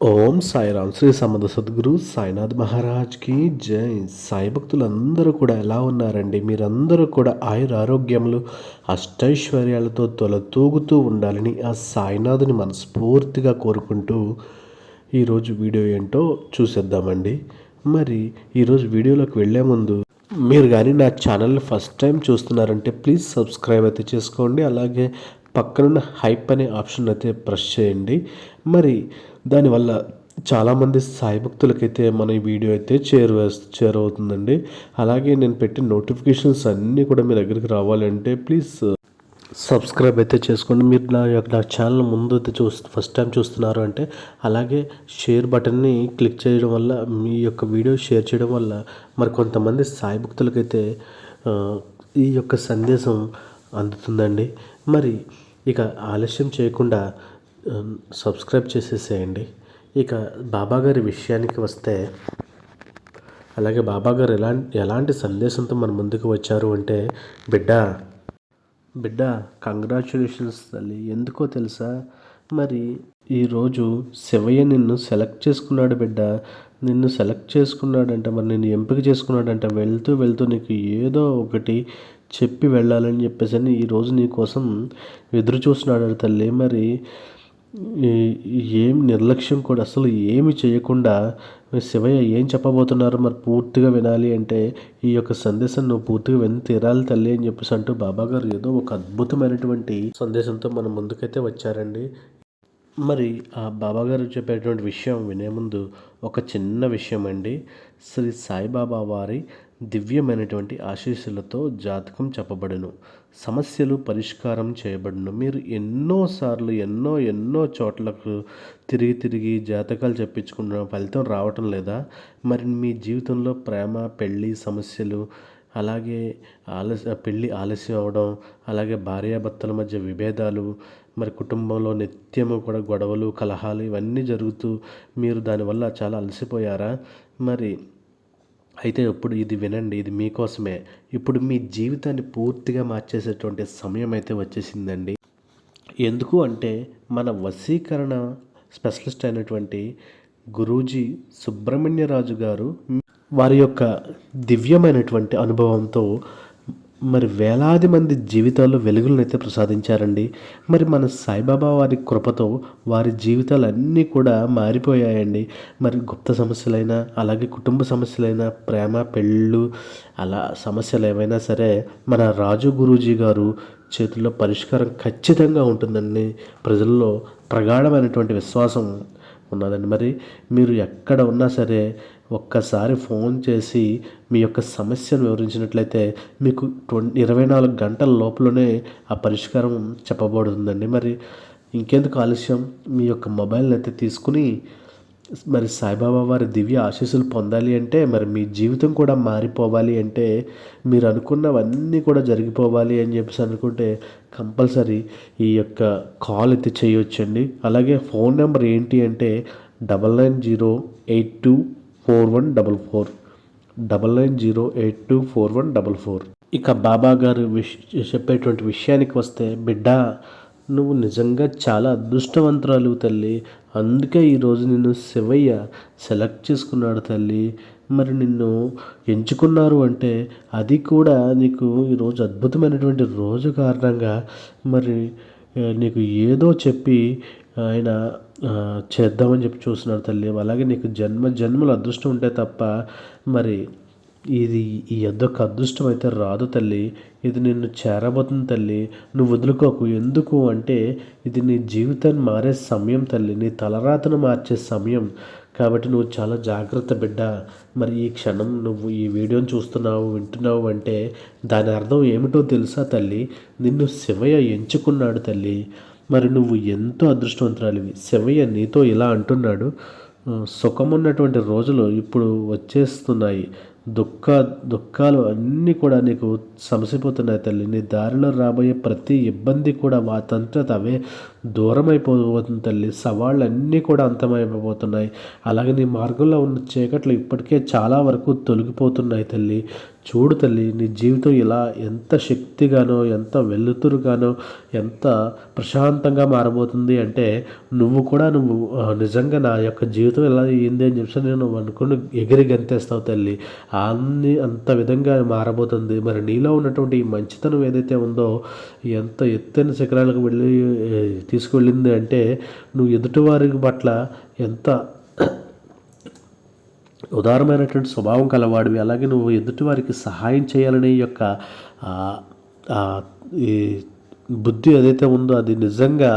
ఓం సాయిరామ్. శ్రీ సమద సద్గురు సాయినాథ్ మహారాజ్కి జై. సాయి భక్తులందరూ కూడా ఎలా ఉన్నారండి? మీరందరూ కూడా ఆయుర ఆరోగ్యములు అష్టైశ్వర్యాలతో తొలతూగుతూ ఉండాలని ఆ సాయినాథుని మనస్ఫూర్తిగా కోరుకుంటూ ఈరోజు వీడియో ఏంటో చూసేద్దామండి. మరి ఈరోజు వీడియోలోకి వెళ్ళే ముందు మీరు కానీ నా ఛానల్ని ఫస్ట్ టైం చూస్తున్నారంటే ప్లీజ్ సబ్స్క్రైబ్ అయితే చేసుకోండి. అలాగే పక్కనున్న హైప్ అనే ఆప్షన్ అయితే ప్రెస్ చేయండి. మరి దానివల్ల చాలామంది సాయి భక్తులకైతే మన ఈ వీడియో అయితే చేరువే చేరవుతుందండి. అలాగే నేను పెట్టిన నోటిఫికేషన్స్ అన్నీ కూడా మీ దగ్గరికి రావాలంటే ప్లీజ్ సబ్స్క్రైబ్ అయితే చేసుకోండి. మీరు నా యొక్క నా ఛానల్ ముందు అయితే చూ ఫస్ట్ టైం చూస్తున్నారు అంటే అలాగే షేర్ బటన్ని క్లిక్ చేయడం వల్ల మీ యొక్క వీడియో షేర్ చేయడం వల్ల మరి కొంతమంది సాయి భక్తులకైతే ఈ యొక్క సందేశం అందుతుందండి. మరి ఇక ఆలస్యం చేయకుండా సబ్స్క్రైబ్ చేసేసేయండి. ఇక బాబా గారి విషయానికి వస్తే అలాగే బాబా గారు ఎలాంటి ఎలాంటి సందేశంతో మన ముందుకు వచ్చారు అంటే బిడ్డ బిడ్డ కంగ్రాచులేషన్స్ తల్లి. ఎందుకో తెలుసా? మరి ఈరోజు శివయ్య నిన్ను సెలెక్ట్ చేసుకున్నాడు బిడ్డ. నిన్ను సెలెక్ట్ చేసుకున్నాడంట మరి నిన్ను ఎంపిక చేసుకున్నాడంట. వెళ్తూ వెళ్తూ నీకు ఏదో ఒకటి చెప్పి వెళ్ళాలని చెప్పేసి అని ఈరోజు నీ కోసం ఎదురు చూస్తున్నాడు తల్లి. మరి ఏం నిర్లక్ష్యం కూడా అసలు ఏమి చేయకుండా శివయ్య ఏం చెప్పబోతున్నారు మరి పూర్తిగా వినాలి అంటే ఈ యొక్క సందేశం నువ్వు పూర్తిగా విని తీరాలి తల్లి అని చెప్పేసి అంటూ బాబాగారు ఏదో ఒక అద్భుతమైనటువంటి సందేశంతో మన ముందుకైతే వచ్చారండి. మరి ఆ బాబాగారు చెప్పేటువంటి విషయం వినే ముందు ఒక చిన్న విషయం అండి శ్రీ సాయిబాబా వారి దివ్యమైనటువంటి ఆశీస్సులతో జాతకం చెప్పబడును. సమస్యలు పరిష్కారం చేయబడును. మీరు ఎన్నోసార్లు ఎన్నో ఎన్నో చోట్లకు తిరిగి తిరిగి జాతకాలు చెప్పించుకున్న ఫలితం రావటం లేదా? మరి మీ జీవితంలో ప్రేమ పెళ్ళి సమస్యలు అలాగే ఆలస్య పెళ్ళి ఆలస్యం అవడం అలాగే భార్యాభర్తల మధ్య విభేదాలు మరి కుటుంబంలో నిత్యము కూడా గొడవలు కలహాలు ఇవన్నీ జరుగుతూ మీరు దానివల్ల చాలా అలసిపోయారా? మరి అయితే ఇప్పుడు ఇది వినండి ఇది మీకోసమే. ఇప్పుడు మీ జీవితాన్ని పూర్తిగా మార్చేసేటువంటి సమయం అయితే వచ్చేసిందండి. ఎందుకు అంటే మన వశీకరణ స్పెషలిస్ట్ అయినటువంటి గురూజీ సుబ్రహ్మణ్యరాజు గారు వారి యొక్క దివ్యమైనటువంటి అనుభవంతో మరి వేలాది మంది జీవితాల్లో వెలుగులను అయితే ప్రసాదించారండి. మరి మన సాయిబాబా వారి కృపతో వారి జీవితాలు అన్నీ కూడా మారిపోయాయండి. మరి గుప్త సమస్యలైనా అలాగే కుటుంబ సమస్యలైనా ప్రేమ పెళ్ళు అలా సమస్యలు ఏవైనా సరే మన రాజు గురూజీ గారు చేతుల్లో పరిష్కారం ఖచ్చితంగా ఉంటుందండి. ప్రజల్లో ప్రగాఢమైనటువంటి విశ్వాసం ఉన్నదండి. మరి మీరు ఎక్కడ ఉన్నా సరే ఒక్కసారి ఫోన్ చేసి మీ యొక్క సమస్యను వివరించినట్లయితే మీకు ట్వంటీ ఇరవై నాలుగు గంటల లోపలనే ఆ పరిష్కారం చెప్పబడుతుందండి. మరి ఇంకెందుకు ఆలస్యం? మీ యొక్క మొబైల్ని అయితే తీసుకుని మరి సాయిబాబా వారి దివ్య ఆశీస్సులు పొందాలి అంటే మరి మీ జీవితం కూడా మారిపోవాలి అంటే మీరు అనుకున్నవన్నీ కూడా జరిగిపోవాలి అని చెప్పేసి అనుకుంటే కంపల్సరీ ఈ యొక్క కాల్ అయితే చేయొచ్చండి. అలాగే ఫోన్ నెంబర్ ఏంటి అంటే double nine zero eight two four one double four double nine zero eight two four one double four. ఇక బాబా గారు విష్ చెప్పేటువంటి విషయానికి వస్తే బిడ్డ నువ్వు నిజంగా చాలా అదృష్టవంతురాలు తల్లి. అందుకే ఈరోజు నిన్ను శివయ్య సెలెక్ట్ చేసుకున్నాడు తల్లి. మరి నిన్ను ఎంచుకున్నారు అంటే అది కూడా నీకు ఈరోజు అద్భుతమైనటువంటి రోజు కారణంగా మరి నీకు ఏదో చెప్పి ఆయన చేద్దామని చెప్పి చూస్తున్నారు తల్లి. అలాగే నీకు జన్మ జన్మల అదృష్టం ఉంటే తప్ప మరి ఇది ఈ యొక్క అదృష్టం అయితే రాదు తల్లి. ఇది నిన్ను చేరబోతుంది తల్లి. నువ్వు వదులుకోకు. ఎందుకు అంటే ఇది నీ జీవితాన్ని మారే సమయం తల్లి. నీ తలరాతను మార్చే సమయం. కాబట్టి నువ్వు చాలా జాగ్రత్త బిడ్డ. మరి ఈ క్షణం నువ్వు ఈ వీడియోని చూస్తున్నావు వింటున్నావు అంటే దాని అర్థం ఏమిటో తెలుసా తల్లి? నిన్ను శివయ్య ఎంచుకున్నాడు తల్లి. మరి నువ్వు ఎంతో అదృష్టవంతురాలివి. శవయ్య నీతో ఇలా అంటున్నాడు సుఖమున్నటువంటి రోజులు ఇప్పుడు వచ్చేస్తున్నాయి. దుఃఖ దుఃఖాలు అన్నీ కూడా నీకు సమసిపోతున్నాయి తల్లి. నీ దారిలో రాబోయే ప్రతి ఇబ్బంది కూడా వాతంతట అవే. దూరం అయిపోతుంది తల్లి. సవాళ్ళన్నీ కూడా అంతమైపోతున్నాయి. అలాగే నీ మార్గంలో ఉన్న చీకట్లు ఇప్పటికే చాలా వరకు తొలగిపోతున్నాయి తల్లి. చూడు తల్లి నీ జీవితం ఇలా ఎంత శక్తిగానో ఎంత వెలుతురుగానో ఎంత ప్రశాంతంగా మారబోతుంది అంటే నువ్వు కూడా నువ్వు నిజంగా నా యొక్క జీవితం ఎలా అయింది అని చెప్పి నేను అనుకుని ఎగిరి గంతేస్తావు తల్లి. అన్ని అంత విధంగా మారబోతుంది. మరి నీలో ఉన్నటువంటి ఈ మంచితనం ఏదైతే ఉందో ఎంత ఎత్తైన శిఖరాలకు వెళ్ళి తీసుకువెళ్ళింది అంటే నువ్వు ఎదుటివారి పట్ల ఎంత ఉదారమైనటువంటి స్వభావం కలవాడివి అలాగే నువ్వు ఎదుటివారికి సహాయం చేయాలనే యొక్క ఈ బుద్ధి ఏదైతే ఉందో అది నిజంగా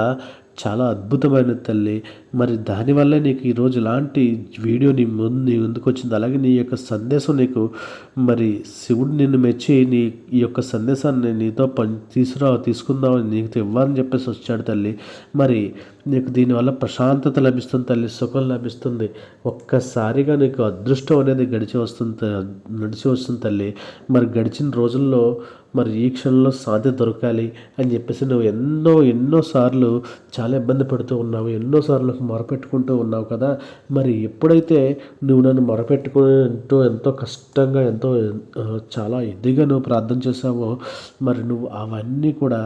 చాలా అద్భుతమైన తల్లి. మరి దానివల్ల నీకు ఈరోజు ఇలాంటి వీడియో నీ ముందు నీ ముందుకు వచ్చింది. అలాగే నీ యొక్క సందేశం నీకు మరి శివుడు నిన్ను మెచ్చి నీ ఈ యొక్క సందేశాన్ని నీతో పని తీసుకురా తీసుకుందామని నీకు ఇవ్వాలని చెప్పేసి వచ్చాడు తల్లి. మరి నీకు దీనివల్ల ప్రశాంతత లభిస్తుంది తల్లి సుఖం లభిస్తుంది. ఒక్కసారిగా నీకు అదృష్టం అనేది గడిచి వస్తుంది త- నడిచి వస్తుంది తల్లి. మరి గడిచిన రోజుల్లో మరి ఈ క్షణంలో సాధ్యత దొరకాలి అని చెప్పేసి నువ్వు ఎన్నో ఎన్నో సార్లు చాలా ఇబ్బంది పడుతూ ఉన్నావు. ఎన్నో సార్లు మొరపెట్టుకుంటూ ఉన్నావు కదా మరి ఎప్పుడైతే నువ్వు నన్ను మొరపెట్టుకుంటూ ఎంతో కష్టంగా ఎంతో చాలా ఇదిగా నువ్వు ప్రార్థన చేసావో మరి నువ్వు అవన్నీ కూడా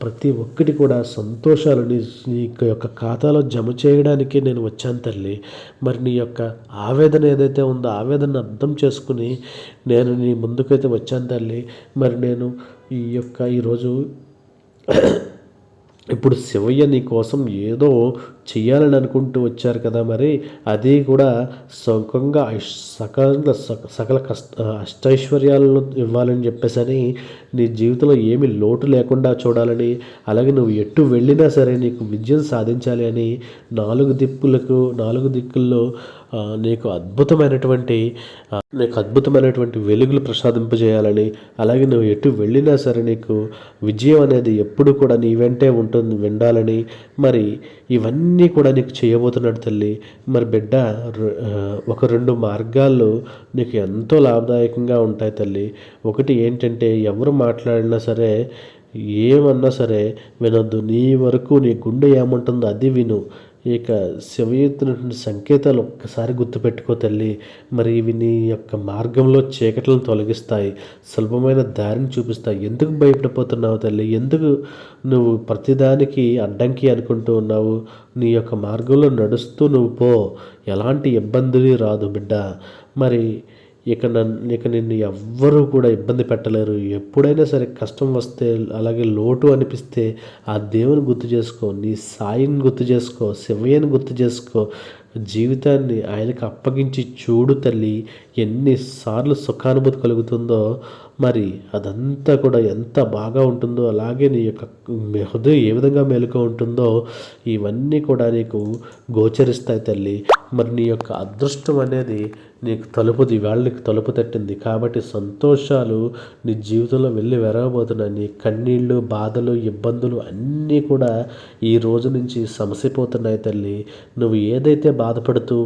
ప్రతి ఒక్కటి కూడా సంతోషాలు నీ నీ యొక్క ఖాతాలో జమ చేయడానికి నేను వచ్చాను తల్లి. మరి నీ యొక్క ఆవేదన ఏదైతే ఉందో ఆవేదన అర్థం చేసుకుని నేను నీ ముందుకైతే వచ్చాను తల్లి. మరి నేను ఈ యొక్క ఈరోజు ఇప్పుడు శివయ్య నీ కోసం ఏదో చెయ్యాలని అనుకుంటూ వచ్చారు కదా మరి అది కూడా సుఖంగా సకల సక- సకల కష్ట అష్టైశ్వర్యాలను ఇవ్వాలని చెప్పేసని నీ జీవితంలో ఏమి లోటు లేకుండా చూడాలని అలాగే నువ్వు ఎటు వెళ్ళినా సరే నీకు విజయం సాధించాలి అని నాలుగు దిక్కులకు నాలుగు దిక్కుల్లో నీకు అద్భుతమైనటువంటి నీకు అద్భుతమైనటువంటి వెలుగులు ప్రసాదింపజేయాలని అలాగే నువ్వు ఎటు వెళ్ళినా సరే నీకు విజయం అనేది ఎప్పుడు కూడా నీ వెంటే ఉంటుంది వినాలని మరి ఇవన్నీ అన్నీ కూడా నీకు చేయబోతున్నాడు తల్లి. మరి బిడ్డ ఒక రెండు మార్గాల్లో నీకు ఎంతో లాభదాయకంగా ఉంటాయి తల్లి. ఒకటి ఏంటంటే ఎవరు మాట్లాడినా సరే ఏమన్నా సరే వినొద్దు. నీ వరకు నీ గుండె ఏమంటుందో అది విను. ఇక శివయుత్తునటువంటి సంకేతాలు ఒక్కసారి గుర్తుపెట్టుకో తల్లి. మరి ఇవి నీ యొక్క మార్గంలో చీకట్లను తొలగిస్తాయి సులభమైన దారిని చూపిస్తాయి. ఎందుకు భయపడిపోతున్నావు తల్లి? ఎందుకు నువ్వు ప్రతిదానికి అడ్డంకి అనుకుంటూ ఉన్నావు? నీ యొక్క మార్గంలో నడుస్తూ నువ్వు పో. ఎలాంటి ఇబ్బందులు రాదు బిడ్డ. మరి ఇక నన్ను ఇక నిన్ను ఎవ్వరూ కూడా ఇబ్బంది పెట్టలేరు. ఎప్పుడైనా సరే కష్టం వస్తే అలాగే లోటు అనిపిస్తే ఆ దేవుని గుర్తు చేసుకో నీ సాయిని గుర్తు చేసుకో శివయ్యని గుర్తు చేసుకో. జీవితాన్ని ఆయనకు అప్పగించి చూడు తల్లి ఎన్నిసార్లు సుఖానుభూతి కలుగుతుందో మరి అదంతా కూడా ఎంత బాగా ఉంటుందో అలాగే నీ యొక్క హృదయం ఏ విధంగా మేలుకో ఉంటుందో ఇవన్నీ కూడా నీకు గోచరిస్తాయి తల్లి. మరి నీ యొక్క అదృష్టం అనేది నీకు తలుపు ఇవాళ నీకు తలుపు తట్టింది. కాబట్టి సంతోషాలు నీ జీవితంలో వెళ్ళి వెరగబోతున్నాయి. నీ కన్నీళ్ళు బాధలు ఇబ్బందులు అన్నీ కూడా ఈ రోజు నుంచి సమసిపోతున్నాయి తల్లి. నువ్వు ఏదైతే బాధపడుతూ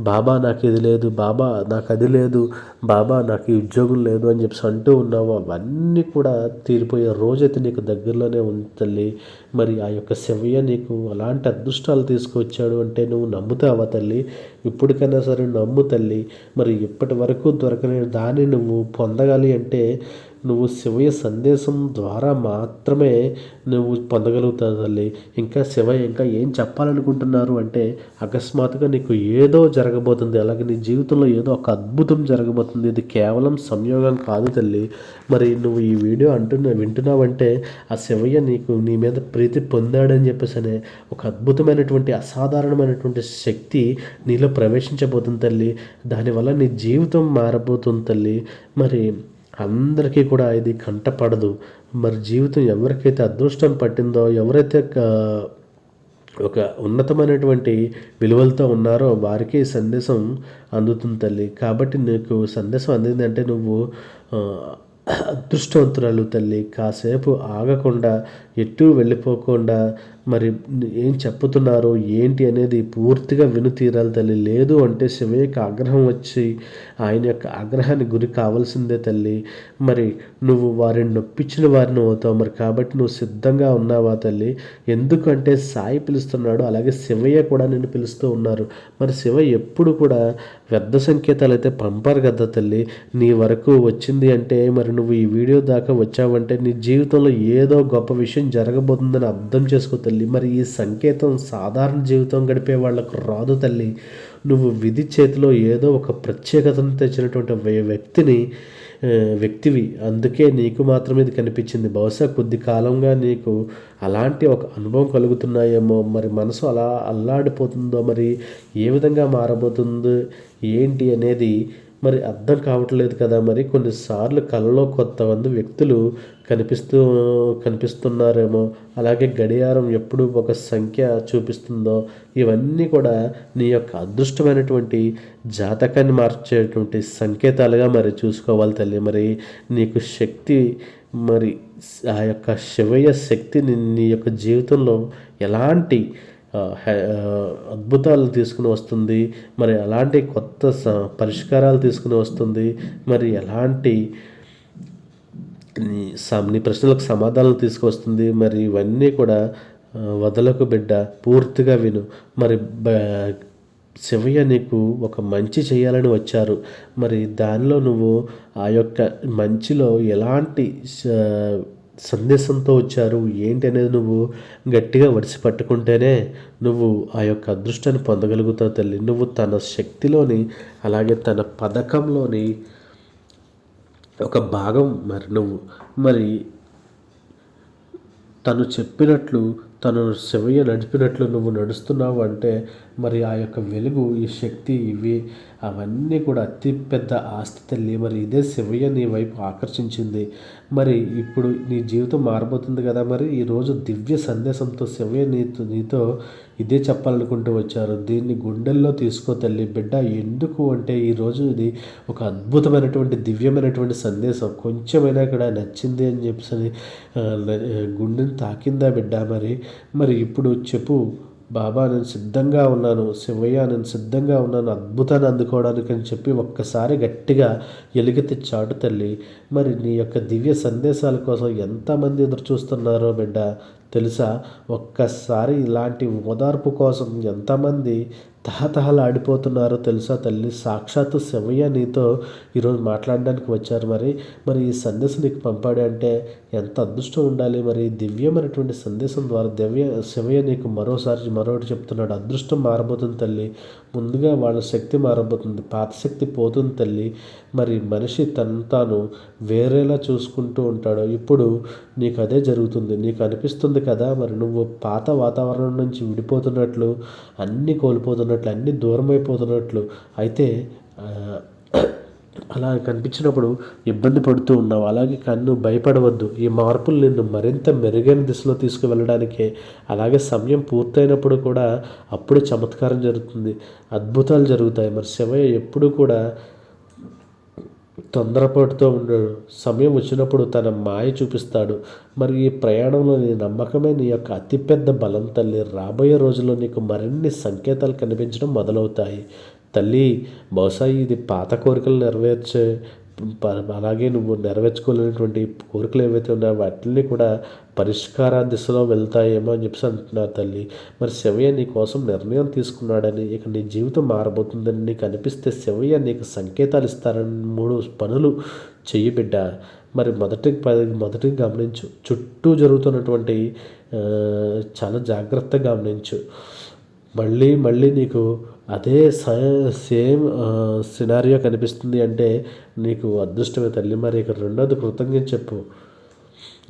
బాబా నాకు ఇది లేదు బాబా నాకు అది లేదు బాబా నాకు ఈ ఉద్యోగం లేదు అని చెప్పి అంటూ ఉన్నావు. అవన్నీ కూడా తీరిపోయే రోజైతే నీకు దగ్గరలోనే ఉంది తల్లి. మరి ఆ యొక్క శివయ్య నీకు అలాంటి అదృష్టాలు తీసుకొచ్చాడు అంటే నువ్వు నమ్ముతావా తల్లి? ఇప్పటికైనా సరే నమ్ము తల్లి. మరి ఇప్పటి వరకు దొరకని దాన్ని నువ్వు పొందగాలి అంటే నువ్వు శివయ్య సందేశం ద్వారా మాత్రమే నువ్వు పొందగలుగుతావు తల్లి. ఇంకా శివయ్య ఇంకా ఏం చెప్పాలనుకుంటున్నారు అంటే అకస్మాత్తుగా నీకు ఏదో జరగబోతుంది. అలాగే నీ జీవితంలో ఏదో ఒక అద్భుతం జరగబోతుంది. ఇది కేవలం సంయోగం కాదు తల్లి. మరి నువ్వు ఈ వీడియో అంటున్నా వింటున్నావంటే ఆ శివయ్య నీకు నీ మీద ప్రీతి పొందాడని చెప్పేసి అనే ఒక అద్భుతమైనటువంటి అసాధారణమైనటువంటి శక్తి నీలో ప్రవేశించబోతుంది తల్లి. దానివల్ల నీ జీవితం మారబోతుంది తల్లి. మరి అందరికీ కూడా ఇది కంటపడదు. మరి జీవితం ఎవరికైతే అదృష్టం పట్టిందో ఎవరైతే ఒక ఉన్నతమైనటువంటి విలువలతో ఉన్నారో వారికి సందేశం అందుతుంది తల్లి. కాబట్టి నీకు సందేశం అందింది అంటే నువ్వు అదృష్టవంతురాలు తల్లి. కాసేపు ఆగకుండా ఎటు వెళ్ళిపోకుండా మరి ఏం చెప్పుతున్నారో ఏంటి అనేది పూర్తిగా విను తీరాలి తల్లి. లేదు అంటే శివయ్యకి ఆగ్రహం వచ్చి ఆయన యొక్క ఆగ్రహానికి గురి కావాల్సిందే తల్లి. మరి నువ్వు వారిని నొప్పించిన వారిని అవుతావు మరి కాబట్టి నువ్వు సిద్ధంగా ఉన్నావా తల్లి? ఎందుకంటే సాయి పిలుస్తున్నాడు అలాగే శివయ్య కూడా నేను పిలుస్తూ ఉన్నారు. మరి శివ ఎప్పుడు కూడా వ్యర్థ సంకేతాలు అయితే పంపారు కదా తల్లి. నీ వరకు వచ్చింది అంటే మరి నువ్వు ఈ వీడియో దాకా వచ్చావంటే నీ జీవితంలో ఏదో గొప్ప విషయం జరగబోతుందని అర్థం చేసుకో తల్లి. తల్లి. మరి ఈ సంకేతం సాధారణ జీవితం గడిపే వాళ్ళకు రాదు తల్లి. నువ్వు విధి చేతిలో ఏదో ఒక ప్రత్యేకతను తెచ్చినటువంటి వ్యక్తిని వ్యక్తివి. అందుకే నీకు మాత్రమే ఇది కనిపించింది. బహుశా కొద్ది కాలంగా నీకు అలాంటి ఒక అనుభవం కలుగుతున్నాయేమో. మరి మనసు అలా అల్లాడిపోతుందో మరి ఏ విధంగా మారబోతుందో ఏంటి అనేది మరి అర్థం కావట్లేదు కదా మరి. కొన్నిసార్లు కళలో కొంతమంది వ్యక్తులు కనిపిస్తూ కనిపిస్తున్నారేమో. అలాగే గడియారం ఎప్పుడు ఒక సంఖ్య చూపిస్తుందో ఇవన్నీ కూడా నీ యొక్క అదృష్టమైనటువంటి జాతకాన్ని మార్చేటువంటి సంకేతాలుగా మరి చూసుకోవాలి తల్లి. మరి నీకు శక్తి మరి ఆ యొక్క శివయ్య శక్తి నీ యొక్క జీవితంలో ఎలాంటి అద్భుతాలు తీసుకుని వస్తుంది. మరి అలాంటి కొత్త పరిష్కారాలు తీసుకుని వస్తుంది. మరి ఎలాంటి నీ ప్రశ్నలకు సమాధానాలు తీసుకొస్తుంది మరి ఇవన్నీ కూడా వదలకు బిడ్డ పూర్తిగా విను. మరి శివయ్య నీకు ఒక మంచి చేయాలని వచ్చారు. మరి దానిలో నువ్వు ఆ యొక్క మంచిలో ఎలాంటి సందేశంతో వచ్చారు. ఏంటి అనేది నువ్వు గట్టిగా వడిసి పట్టుకుంటేనే నువ్వు ఆ యొక్క అదృష్టాన్ని పొందగలుగుతావు తల్లి. నువ్వు తన శక్తిలోని అలాగే తన పథకంలోని ఒక భాగం మరి నువ్వు. మరి తను చెప్పినట్లు తను శివయ్య నడిపినట్లు నువ్వు నడుస్తున్నావు అంటే మరి ఆ యొక్క వెలుగు ఈ శక్తి ఇవి. అవన్నీ కూడా అతి పెద్ద ఆస్తి తల్లి. మరి ఇదే శివయ్య నీ వైపు ఆకర్షించింది. మరి ఇప్పుడు నీ జీవితం మారబోతుంది కదా మరి. ఈరోజు దివ్య సందేశంతో శివయ్య నీతో నీతో ఇదే చెప్పాలనుకుంటూ వచ్చారు. దీన్ని గుండెల్లో తీసుకో తల్లి. బిడ్డ ఎందుకు అంటే ఈరోజు ఇది ఒక అద్భుతమైనటువంటి దివ్యమైనటువంటి సందేశం. కొంచెమైనా ఇక్కడ నచ్చింది అని చెప్పేసి గుండెని తాకిందా బిడ్డ మరి? మరి ఇప్పుడు చెప్పు. బాబా నేను సిద్ధంగా ఉన్నాను. శివయ్య నేను సిద్ధంగా ఉన్నాను. అద్భుతాన్ని అందుకోవడానికి అని చెప్పి ఒక్కసారి గట్టిగా ఎలుగెత్తి చాటు తల్లి. మరి నీ యొక్క దివ్య సందేశాల కోసం ఎంతమంది ఎదురు చూస్తున్నారో బిడ్డ తెలుసా? ఒక్కసారి ఇలాంటి ఓదార్పు కోసం ఎంతమంది తహతహలాడిపోతున్నారో తెలుసా తల్లి? సాక్షాత్తు శివయ్య నీతో ఈరోజు మాట్లాడడానికి వచ్చారు మరి. మరి ఈ సందేశం నీకు పంపాడు అంటే ఎంత అదృష్టం ఉండాలి మరి? దివ్యమైనటువంటి సందేశం ద్వారా దివ్య శివయ్య నీకు మరోసారి మరొకటి చెప్తున్నాడు. అదృష్టం మారబోతుంది తల్లి. ముందుగా వాళ్ళ శక్తి మారబోతుంది. పాత శక్తి పోతుంది తల్లి. మరి మనిషి తను తాను వేరేలా చూసుకుంటూ ఉంటాడు ఇప్పుడు నీకు అదే జరుగుతుంది నీకు అనిపిస్తుంది కదా మరి నువ్వు పాత వాతావరణం నుంచి విడిపోతున్నట్లు అన్నీ కోల్పోతున్నట్లు అన్నీ దూరం అయిపోతున్నట్లు అయితే అలా కనిపించినప్పుడు ఇబ్బంది పడుతూ ఉన్నావు. అలాగే కన్ను భయపడవద్దు. ఈ మార్పులు నిన్ను మరింత మెరుగైన దిశలో తీసుకువెళ్ళడానికే. అలాగే సమయం పూర్తయినప్పుడు కూడా అప్పుడు చమత్కారం జరుగుతుంది. అద్భుతాలు జరుగుతాయి. మరి శివయ్య ఎప్పుడు కూడా తొందరపాటుతో ఉండడు. సమయం వచ్చినప్పుడు తన మాయ చూపిస్తాడు. మరి ఈ ప్రయాణంలో నీ నమ్మకమే నీ యొక్క అతిపెద్ద బలం తల్లి. రాబోయే రోజుల్లో నీకు మరిన్ని సంకేతాలు కనిపించడం మొదలవుతాయి. తల్లి బహుశా ఇది పాత కోరికలు నెరవేర్చే అలాగే నువ్వు నెరవేర్చుకోలేనటువంటి కోరికలు ఏవైతే ఉన్నాయో వాటిని కూడా పరిష్కార దిశలో వెళ్తాయేమో అని చెప్పేసి అంటున్నారు తల్లి. మరి శివయ్య నీ కోసం నిర్ణయం తీసుకున్నాడని ఇక నీ జీవితం మారబోతుందని నీకు అనిపిస్తే శివయ్య నీకు సంకేతాలు ఇస్తారని మూడు పనులు చెయ్యి బిడ్డ. మరి మొదటి మొదటి గమనించు. చుట్టూ జరుగుతున్నటువంటి చాలా జాగ్రత్తగా గమనించు. మళ్ళీ మళ్ళీ నీకు అదే సేమ్ సినారియో కనిపిస్తుంది అంటే నీకు అదృష్టమే తల్లి మరి ఇక రెండోది కృతజ్ఞత చెప్పు.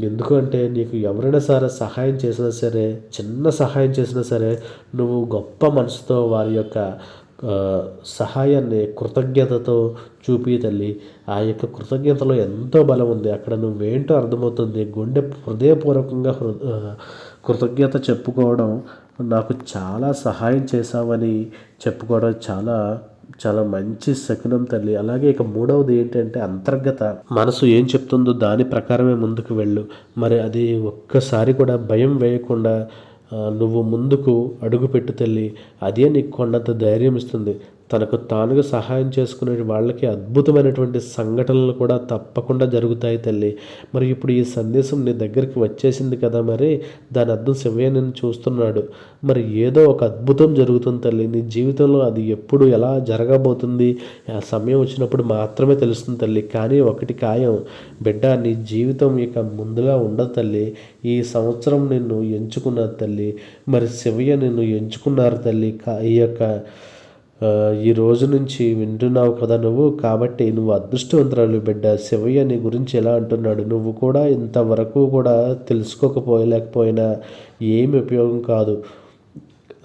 ఎందుకు అంటే నీకు ఎవరైనా సరే సహాయం చేసినా సరే చిన్న సహాయం చేసినా సరే నువ్వు గొప్ప మనసుతో వారి యొక్క సహాయాన్ని కృతజ్ఞతతో చూపి తల్లి. ఆ యొక్క కృతజ్ఞతలో ఎంతో బలం ఉంది. అక్కడ నువ్వేంటో అర్థమవుతుంది. గుండె హృదయపూర్వకంగా కృతజ్ఞత చెప్పుకోవడం నాకు చాలా సహాయం చేశావని చెప్పుకోవడం చాలా చాలా మంచి శకునం తల్లి. అలాగే ఇక మూడవది ఏంటంటే అంతర్గత. మనసు ఏం చెప్తుందో దాని ప్రకారమే ముందుకు వెళ్ళు. మరి అది ఒక్కసారి కూడా భయం వేయకుండా నువ్వు ముందుకు అడుగుపెట్టు తల్లి. అదే నీకు కొండంత ధైర్యం ఇస్తుంది. తనకు తానుగా సహాయం చేసుకునే వాళ్ళకి అద్భుతమైనటువంటి సంఘటనలు కూడా తప్పకుండా జరుగుతాయి తల్లి. మరి ఇప్పుడు ఈ సందేశం నీ దగ్గరికి వచ్చేసింది కదా మరి? దాని అర్థం శివయ్య నిన్ను చూస్తున్నాడు. మరి ఏదో ఒక అద్భుతం జరుగుతుంది తల్లి. నీ జీవితంలో అది ఎప్పుడు ఎలా జరగబోతుంది? ఆ సమయం వచ్చినప్పుడు మాత్రమే తెలుస్తుంది తల్లి. కానీ ఒకటి ఖాయం. బిడ్డ నీ జీవితం ఇక ముందులా ఉండదు తల్లి. ఈ సంవత్సరం నిన్ను ఎంచుకున్నారు తల్లి. మరి శివయ్య నిన్ను ఎంచుకున్నారు తల్లి. కా- ఈ యొక్క ఈ రోజు నుంచి వింటున్నావు కదా నువ్వు కాబట్టి నువ్వు అదృష్టవంతురాలు బిడ్డ. శివయ్య నీ గురించి ఎలా అంటున్నాడు? నువ్వు కూడా ఇంతవరకు కూడా తెలుసుకోకపోయలేకపోయినా ఏమి ఉపయోగం కాదు.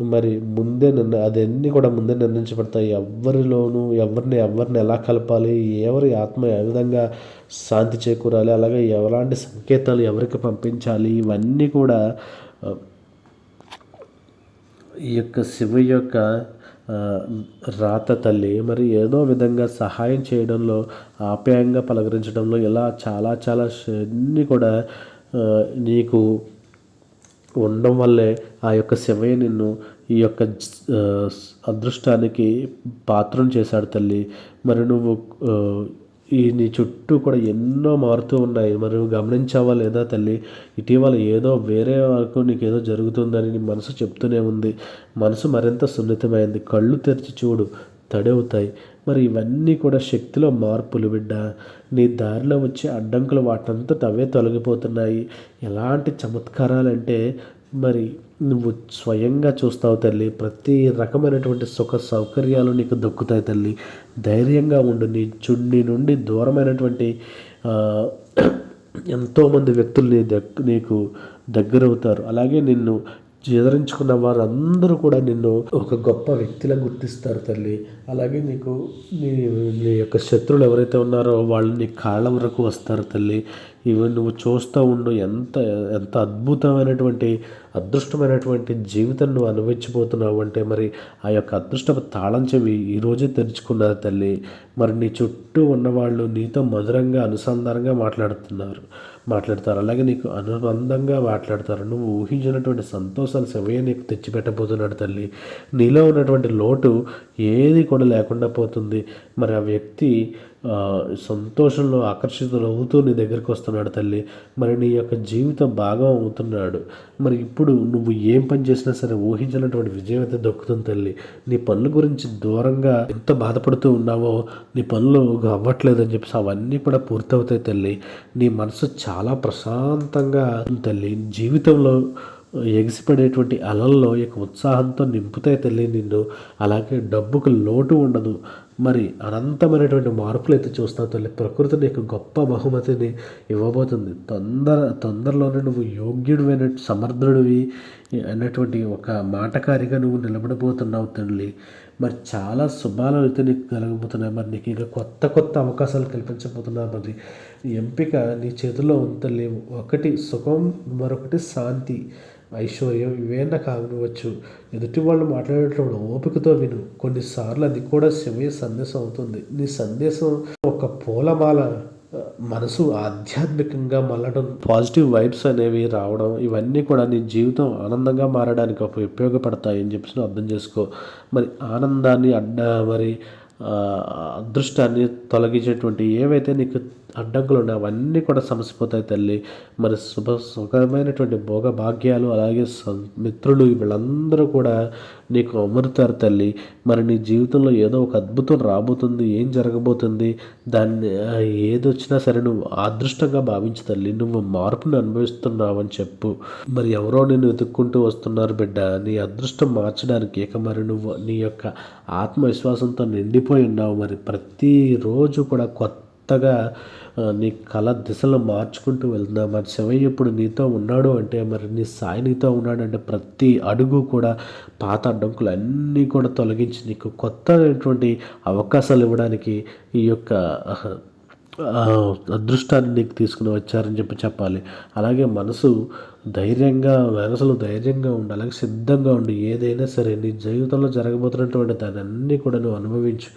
మరి ముందే నిర్ణ అదన్నీ కూడా ముందే నిర్ణయించబడతాయి. ఎవరిలోనూ ఎవరిని ఎవరిని ఎలా కలపాలి? ఎవరి ఆత్మ ఏ విధంగా శాంతి చేకూరాలి? అలాగే ఎలాంటి సంకేతాలు ఎవరికి పంపించాలి? ఇవన్నీ కూడా ఈ యొక్క శివ యొక్క రాత తల్లి మరి ఏదో విధంగా సహాయం చేయడంలో ఆప్యాయంగా పలకరించడంలో ఇలా చాలా చాలా అన్నీ కూడా నీకు ఉండడం వల్లే ఆ యొక్క శివయ్య నిన్ను ఈ యొక్క అదృష్టానికి పాత్రను చేశాడు తల్లి. మరి నువ్వు ఈ నీ చుట్టూ కూడా ఎన్నో మారుతూ ఉన్నాయి. మరి నువ్వు గమనించావా లేదా తల్లి? ఇటీవల ఏదో వేరే వరకు నీకు ఏదో జరుగుతుందని నీ మనసు చెప్తూనే ఉంది. మనసు మరింత సున్నితమైంది. కళ్ళు తెరిచి చూడు తడవుతాయి. మరి ఇవన్నీ కూడా శక్తిలో మార్పులు బిడ్డ. నీ దారిలో వచ్చే అడ్డంకులు వాటంతట అవే తొలగిపోతున్నాయి. ఎలాంటి చమత్కారాలంటే మరి నువ్వు స్వయంగా చూస్తావు తల్లి. ప్రతి రకమైనటువంటి సుఖ సౌకర్యాలు నీకు దక్కుతాయి తల్లి. ధైర్యంగా ఉండు. నీ చుండి నుండి దూరమైనటువంటి ఎంతోమంది వ్యక్తులు నీ దగ్ నీకు దగ్గరవుతారు. అలాగే నిన్ను ఎదిరించుకున్న వారందరూ కూడా నిన్ను ఒక గొప్ప వ్యక్తిలా గుర్తిస్తారు తల్లి. అలాగే నీకు నీ నీ యొక్క శత్రువులు ఎవరైతే ఉన్నారో వాళ్ళు నీ కాళ్ళ వరకు వస్తారు తల్లి. ఇవి నువ్వు చూస్తూ ఉండు ఎంత ఎంత అద్భుతమైనటువంటి అదృష్టమైనటువంటి జీవితం నువ్వు అనుభవించిపోతున్నావు అంటే మరి ఆ యొక్క అదృష్టపు తాళం చెవి ఈరోజే తెరుచుకున్నారు తల్లి. మరి నీ చుట్టూ ఉన్నవాళ్ళు నీతో మధురంగా అనుసంధానంగా మాట్లాడుతున్నారు మాట్లాడతారు. అలాగే నీకు అనుబంధంగా మాట్లాడతారు. నువ్వు ఊహించినటువంటి సంతోషాలు సమయం నీకు తెచ్చిపెట్టబోతున్నాడు తల్లి. నీలో ఉన్నటువంటి లోటు ఏది కూడా లేకుండా పోతుంది. మరి ఆ వ్యక్తి సంతోషంలో ఆకర్షితులు అవుతూ నీ దగ్గరికి వస్తున్నాడు తల్లి. మరి నీ యొక్క జీవితం భాగం అవుతున్నాడు. మరి ఇప్పుడు నువ్వు ఏం పని చేసినా సరే ఊహించినటువంటి విజయం అయితే దొక్కుతుంది తల్లి. నీ పనుల గురించి దూరంగా ఎంత బాధపడుతూ ఉన్నావో నీ పనులు అవ్వట్లేదని చెప్పేసి అవన్నీ కూడా పూర్తవుతాయి తల్లి. నీ మనసు చాలా ప్రశాంతంగా ఉంది తల్లి. జీవితంలో ఎగిసిపడేటువంటి అలల్లో ఇక ఉత్సాహంతో నింపుతే తల్లి నిన్ను అలాగే డబ్బుకు లోటు ఉండదు. మరి అనంతమైనటువంటి మార్పులు అయితే చూస్తావు తల్లి. ప్రకృతి నీకు గొప్ప బహుమతిని ఇవ్వబోతుంది. తొందర తొందరలోనే నువ్వు యోగ్యుడివైన సమర్థుడివి అనేటువంటి ఒక మాటకారిగా నువ్వు నిలబడబోతున్నావు తల్లి. మరి చాలా శుభాలు అయితే నీకు కలగబోతున్నాయి. మరి నీకు ఇంకా కొత్త కొత్త అవకాశాలు కల్పించబోతున్నారు మరి ఎంపిక నీ చేతిలో ఉంది తల్లి. ఒకటి సుఖం మరొకటి శాంతి. ఐశ్వర్యం ఇవేనా కానివచ్చు ఎదుటి వాళ్ళు మాట్లాడేటప్పుడు ఓపికతో విను. కొన్నిసార్లు అది కూడా శివయ సందేశం అవుతుంది. నీ సందేశం ఒక పూలమాల మనసు ఆధ్యాత్మికంగా మళ్ళడం పాజిటివ్ వైబ్స్ అనేవి రావడం ఇవన్నీ కూడా నీ జీవితం ఆనందంగా మారడానికి ఉపయోగపడతాయి అని చెప్పి అర్థం చేసుకో. మరి ఆనందాన్ని అడ్డ మరి అదృష్టాన్ని తొలగించేటువంటి ఏవైతే నీకు అడ్డంకులు ఉన్నాయి అవన్నీ కూడా సమసిపోతాయి తల్లి. మరి శుభ సుఖమైనటువంటి భోగ భాగ్యాలు అలాగే స- మిత్రులు వీళ్ళందరూ కూడా నీకు అమరుతారు తల్లి. మరి నీ జీవితంలో ఏదో ఒక అద్భుతం రాబోతుంది ఏం జరగబోతుంది దాన్ని ఏదొచ్చినా సరే నువ్వు అదృష్టంగా భావించు తల్లి. నువ్వు మార్పును అనుభవిస్తున్నావు అని చెప్పు. మరి ఎవరో నేను వెతుక్కుంటూ వస్తున్నారు బిడ్డ. నీ అదృష్టం మార్చడానికి ఇక మరి నువ్వు నీ యొక్క ఆత్మవిశ్వాసంతో నిండిపోయి ఉన్నావు. మరి ప్రతిరోజు కూడా కొత్త కొత్తగా నీ కళ దిశలో మార్చుకుంటూ వెళ్తున్నావు మరి శివయ్య ఇప్పుడు నీతో ఉన్నాడు అంటే మరి నీ సాయి నీతో ఉన్నాడు అంటే ప్రతి అడుగు కూడా పాత అడ్డంకులు అన్నీ కూడా తొలగించి నీకు కొత్తటువంటి అవకాశాలు ఇవ్వడానికి ఈ యొక్క అదృష్టాన్ని నీకు తీసుకుని వచ్చారని చెప్పి చెప్పాలి. అలాగే మనసు ధైర్యంగా మనసులో ధైర్యంగా ఉండి అలాగే సిద్ధంగా ఉండి. ఏదైనా సరే నీ జీవితంలో జరగబోతున్నటువంటి దాన్ని అన్నీ కూడా నువ్వు అనుభవించు.